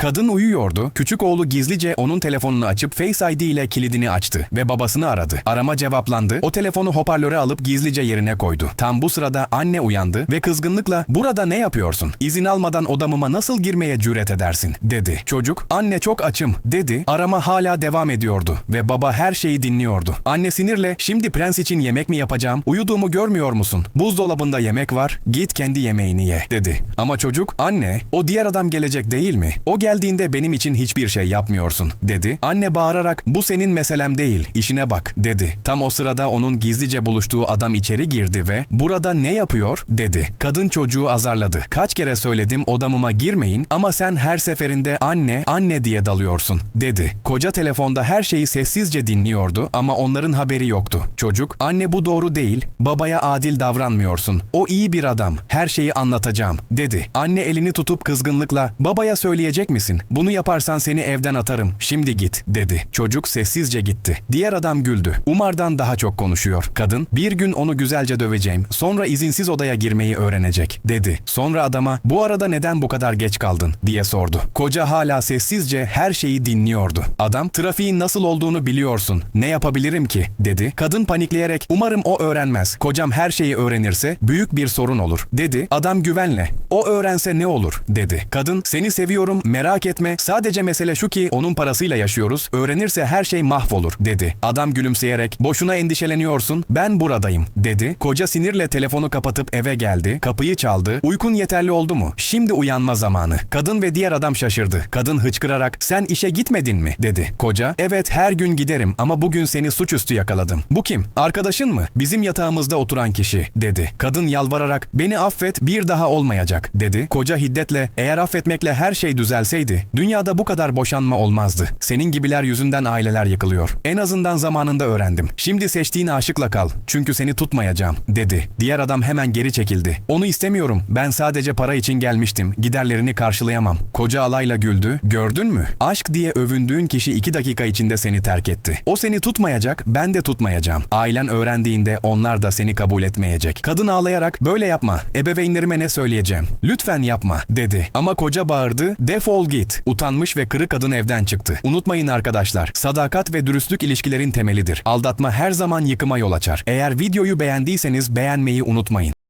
Kadın uyuyordu. Küçük oğlu gizlice onun telefonunu açıp Face ID ile kilidini açtı ve babasını aradı. Arama cevaplandı. O telefonu hoparlöre alıp gizlice yerine koydu. Tam bu sırada anne uyandı ve kızgınlıkla "Burada ne yapıyorsun? İzin almadan odamıma nasıl girmeye cüret edersin?" dedi. Çocuk "Anne çok açım." dedi. Arama hala devam ediyordu ve baba her şeyi dinliyordu. Anne sinirle "Şimdi prens için yemek mi yapacağım? Uyuduğumu görmüyor musun? Buzdolabında yemek var. Git kendi yemeğini ye." dedi. Ama çocuk "Anne, o diğer adam gelecek değil mi? O geldiğinde benim için hiçbir şey yapmıyorsun." dedi. Anne bağırarak "Bu senin meselem değil. işine bak." dedi. Tam o sırada onun gizlice buluştuğu adam içeri girdi ve "Burada ne yapıyor?" dedi. Kadın çocuğu azarladı. "Kaç kere söyledim odamıma girmeyin ama sen her seferinde anne, anne diye dalıyorsun." dedi. Koca telefonda her şeyi sessizce dinliyordu ama onların haberi yoktu. Çocuk "Anne bu doğru değil. Babaya adil davranmıyorsun. O iyi bir adam. Her şeyi anlatacağım." dedi. Anne elini tutup kızgınlıkla "Babaya söyleyecek misin? Bunu yaparsan seni evden atarım. Şimdi git." dedi. Çocuk sessizce gitti. Diğer adam güldü. Umar'dan daha çok konuşuyor. Kadın "Bir gün onu güzelce döveceğim. Sonra izinsiz odaya girmeyi öğrenecek." dedi. Sonra adama "Bu arada neden bu kadar geç kaldın?" diye sordu. Koca hala sessizce her şeyi dinliyordu. Adam "Trafiğin nasıl olduğunu biliyorsun. Ne yapabilirim ki?" dedi. Kadın panikleyerek "Umarım o öğrenmez. Kocam her şeyi öğrenirse büyük bir sorun olur." dedi. Adam güvenle "O öğrense ne olur?" dedi. Kadın "Seni seviyorum. Merak etme. Sadece mesele şu ki onun parasıyla yaşıyoruz. Öğrenirse her şey mahvolur." dedi. Adam gülümseyerek "Boşuna endişeleniyorsun. Ben buradayım." dedi. Koca sinirle telefonu kapatıp eve geldi. Kapıyı çaldı. "Uykun yeterli oldu mu? Şimdi uyanma zamanı." Kadın ve diğer adam şaşırdı. Kadın hıçkırarak "Sen işe gitmedin mi?" dedi. Koca "Evet her gün giderim ama bugün seni suçüstü yakaladım." "Bu kim? Arkadaşın mı?" "Bizim yatağımızda oturan kişi." dedi. Kadın yalvararak "Beni affet bir daha olmayacak." dedi. Koca hiddetle "Eğer affetmekle her şey düzelseydi dünyada bu kadar boşanma olmazdı. Senin gibiler yüzünden aileler yıkılıyor. En azından zamanında öğrendim. Şimdi seçtiğin aşıkla kal. Çünkü seni tutmayacağım." dedi. Diğer adam hemen geri çekildi. "Onu istemiyorum. Ben sadece para için gelmiştim. Giderlerini karşılayamam." Koca alayla güldü. "Gördün mü? Aşk diye övündüğün kişi iki dakika içinde seni terk etti. O seni tutmayacak, ben de tutmayacağım. Ailen öğrendiğinde onlar da seni kabul etmeyecek." Kadın ağlayarak "Böyle yapma. Ebeveynlerime ne söyleyeceğim? Lütfen yapma." dedi. Ama koca bağırdı. "Defol git." Utanmış ve kırık kadın evden çıktı. Unutmayın arkadaşlar. Sadakat ve dürüstlük ilişkilerin temelidir. Aldatma her zaman yıkıma yol açar. Eğer videoyu beğendiyseniz beğenmeyi unutmayın.